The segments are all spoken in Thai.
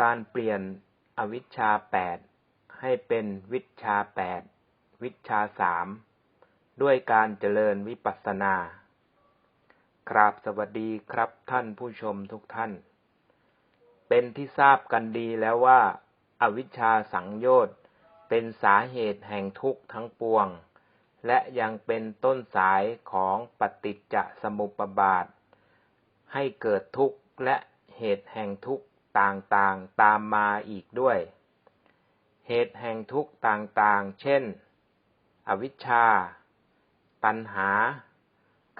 การเปลี่ยนอวิชชาแปดให้เป็นวิชชาแปดวิชชาสามด้วยการเจริญวิปัสสนา กราบสวัสดีครับท่านผู้ชมทุกท่าน เป็นที่ทราบกันดีแล้วว่าอาวิชชาสังโยชน์เป็นสาเหตุแห่งทุกข์ทั้งปวง และยังเป็นต้นสายของปฏิจจสมุปบาท ให้เกิดทุกข์และเหตุแห่งทุกข์ ต่างๆตามมาอีกด้วย เหตุแห่งทุกข์ต่างๆ เช่น อวิชชา ตัณหา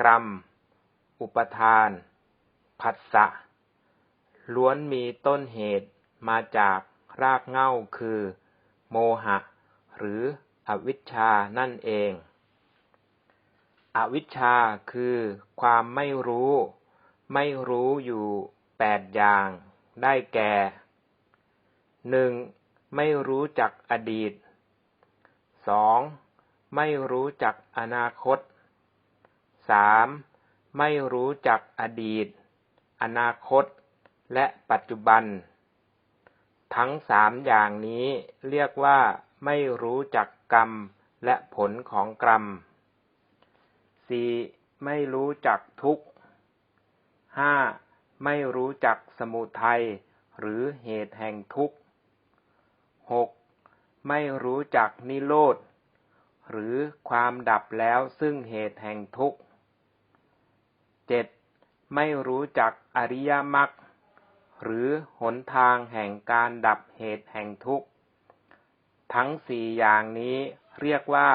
กรรม อุปทาน ผัสสะ ล้วนมีต้นเหตุมาจากรากเหง้าคือ โมหะ หรืออวิชชานั่นเอง อวิชชาคือความไม่รู้ ไม่รู้อยู่แปดอย่าง ได้แก่หนึ่งไม่รู้จักอดีตสองไม่รู้จักอนาคตสามไม่รู้จักอดีต อนาคต และปัจจุบัน ทั้งสามอย่างนี้เรียกว่าไม่รู้จักกรรมและผลของกรรมสี่ไม่รู้จักทุกข์ห้า ไม่รู้จักสมุทัยหรือเหตุแห่งทุกข์หกไม่รู้จักนิโรธหรือความดับแล้วซึ่งเหตุแห่งทุกข์เจ็ดไม่รู้จักอริยมรรคหรือหนทางแห่งการดับเหตุแห่งทุกข์ทั้งสี่อย่างนี้เรียกว่า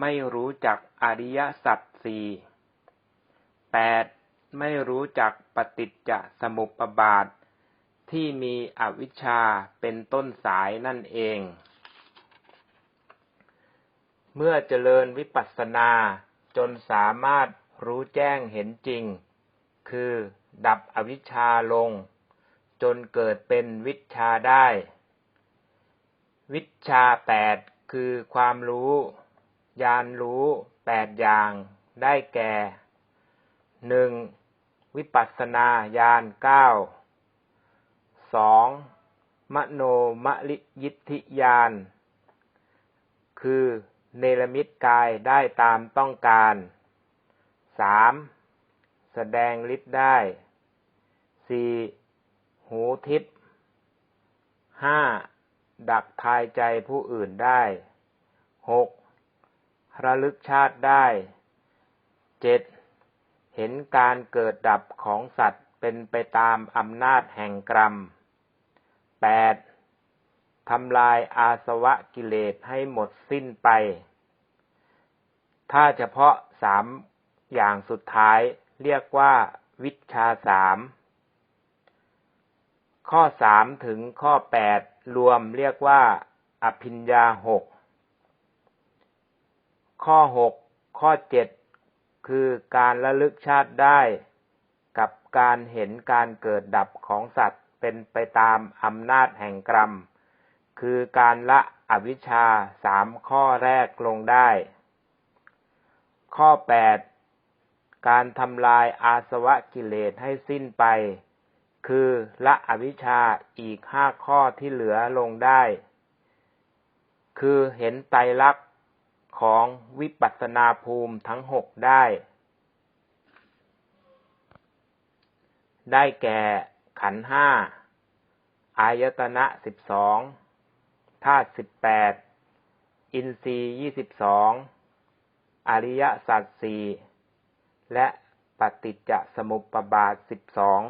ไม่รู้จักอริยสัจสี่แปด ไม่รู้จักปฏิจจสมุปบาท ที่มีอวิชชาเป็นต้นสายนั่นเอง เมื่อเจริญวิปัสสนาจนสามารถรู้แจ้งเห็นจริง คือดับอวิชชาลง จนเกิดเป็นวิชาได้ วิชาแปดคือความรู้ญาณรู้แปดอย่างได้แก่หนึ่ง วิปัสสนาญาณเก้าสองมโนมลิยิทธิญาณคือเนรมิตกายได้ตามต้องการสามแสดงฤทธิ์ได้สี่หูทิพห้าดักทายใจผู้อื่นได้หกระลึกชาติได้เจ็ด เห็นการเกิดดับของสัตว์เป็นไปตามอำนาจแห่งกรรมแปดทำลายอาสวะกิเลสให้หมดสิ้นไป ถ้าเฉพาะสามอย่างสุดท้ายเรียกว่าวิชาสาม ข้อสามถึงข้อแปดรวมเรียกว่า อภิญญาหก ข้อหกข้อเจ็ด คือการระลึกชาติได้ กับการเห็นการเกิดดับของสัตว์เป็นไปตามอำนาจแห่งกรรม คือการละอวิชชาสามข้อแรกลงได้ ข้อแปดการทำลายอาสวะกิเลสให้สิ้นไป คือละอวิชชาอีกห้าข้อที่เหลือลงได้ คือเห็นไตรลักษณ ของวิปัสสนาภูมิทั้งหกได้ ได้แก่ขันห้า อายตนะสิบสองธาตุสิบแปด อินทรีย์ยี่สิบสอง อริยสัจสี่ และปฏิจจสมุปบาทสิบสอง